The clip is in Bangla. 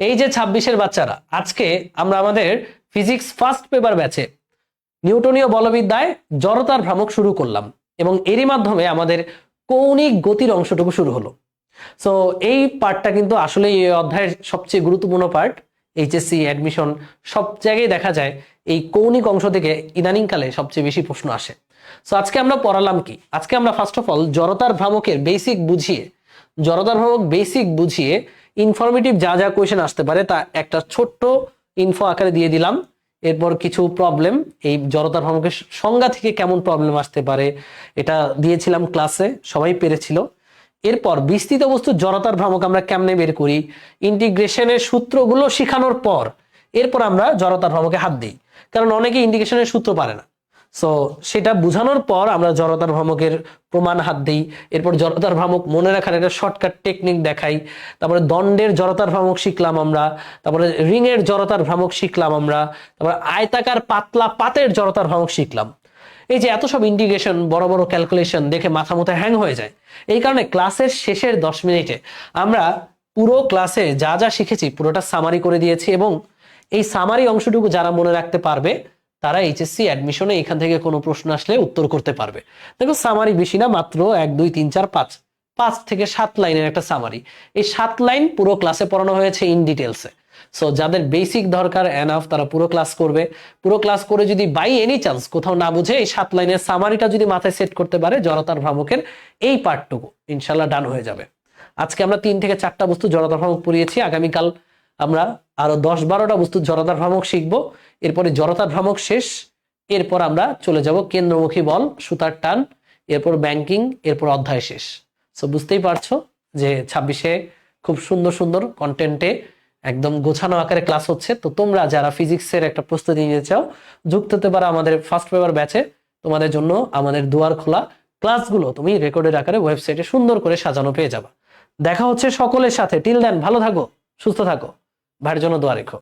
এই যে ছাব্বিশের বাচ্চারা, আজকে আমরা আমাদের ফিজিক্স ফার্স্ট পেপার ব্যাচে নিউটনীয় বলবিদ্যায় জড়তার ভ্রামক শুরু করলাম এবং এরই মাধ্যমে আমাদের কৌণিক গতির অংশটুকু শুরু হলো। সো এই পার্টটা কিন্তু আসলে এই অধ্যায়ের সবচেয়ে গুরুত্বপূর্ণ পার্ট এইচএসসি অ্যাডমিশন সব জায়গায় দেখা যায় এই কৌণিক অংশ থেকে ইদানিংকালে সবচেয়ে বেশি প্রশ্ন আসে। সো আজকে আমরা পড়ালাম কি? আজকে আমরা ফার্স্ট অফ অল জড়তার ভ্রামকের বেসিক বুঝিয়ে, জড়তার ভ্রামক বেসিক বুঝিয়ে ইনফরমেটিভ যা যা কোয়েশন আসতে পারে, তা একটা ছোট্ট ইনফো আকারে দিয়ে দিলাম। এরপর কিছু প্রবলেম এই জড়তার ভ্রামকের সংজ্ঞা থেকে কেমন প্রবলেম আসতে পারে, এটা দিয়েছিলাম ক্লাসে সবাই পেরেছিল। এরপর বিস্তৃত বস্তু জড়তার ভ্রামক আমরা কেমনে বের করি? ইন্টিগ্রেশনের সূত্রগুলো শেখানোর পর, এরপর আমরা জড়তার ভ্রামকে হাত দিই। কারণ অনেকে ইন্টিগ্রেশনের সূত্র পারে না। সো সেটা বোঝানোর পর আমরা জড়তার ভ্রামকের প্রমাণ হাত দিই। এরপর জড়তার ভ্রামক মনে রাখার একটা শর্টকাট টেকনিক দেখাই। তারপরে দণ্ডের জড়তার ভ্রামক শিখলাম আমরা। তারপরে রিং এর জড়তার ভ্রামক শিখলাম আমরা। তারপরে আয়তাকার পাতলা পাতের জড়তার ভ্রামক শিখলাম। এই যে এত সব ইন্টিগ্রেশন বড় বড় ক্যালকুলেশন দেখে মাথা মতো হ্যাং হয়ে যায়। এই কারণে ক্লাসের শেষের দশ মিনিটে আমরা পুরো ক্লাসে যা যা শিখেছি পুরোটা সামারি করে দিয়েছি এবং এই সামারি অংশটুকু যারা মনে রাখতে পারবে তারা এইচএসসি অ্যাডমিশনে এখান থেকে কোনো প্রশ্ন আসলে উত্তর করতে পারবে। দেখো সামারি বেশি না, মাত্র এক, দুই, তিন, চার, পাঁচ। পাঁচ থেকে সাত লাইনের একটা সামারি এই সাত লাইন পুরো ক্লাসে পড়ানো হয়েছে ইন ডিটেলসে সো যাদের বেসিক দরকার এনাফ তারা পুরো ক্লাস করবে। পুরো ক্লাস করে যদি বাই এনি চান্স কোথাও না বুঝে, এই সাত লাইনের সামারিটা যদি মাথায় সেট করতে পারে, জড়তার ভ্রামকের এই পার্টটুকু ইনশাল্লাহ ডান হয়ে যাবে। আজকে আমরা তিন থেকে চারটা বস্তু জড়তার ভ্রামক পড়িয়েছি। আগামীকাল আমরা আরও দশ বারোটা বস্তু জড়তার ভ্রামক শিখব। এরপরে জড়তার ভ্রামক শেষ। এরপর আমরা চলে যাব কেন্দ্রমুখী বল, সুতার টান, এরপর ব্যাংকিং এরপর অধ্যায় শেষ। সো বুঝতেই পারছ যে ছাব্বিশে খুব সুন্দর সুন্দর কন্টেন্টে একদম গোছানো আকারে ক্লাস হচ্ছে। তো তোমরা যারা ফিজিক্সের একটা প্রস্তুতি নিতে চাও, যুক্ত হতে পারো আমাদের ফার্স্ট পেপার ব্যাচে তোমাদের জন্য আমাদের দুয়ার খোলা ক্লাসগুলো তুমি রেকর্ডের আকারে ওয়েবসাইটে সুন্দর করে সাজানো পেয়ে যাবা। দেখা হচ্ছে সকলের সাথে। টিল দেন ভালো থাকো, সুস্থ থাকো। ভাইয়ের জন্য দোয়া রেখো।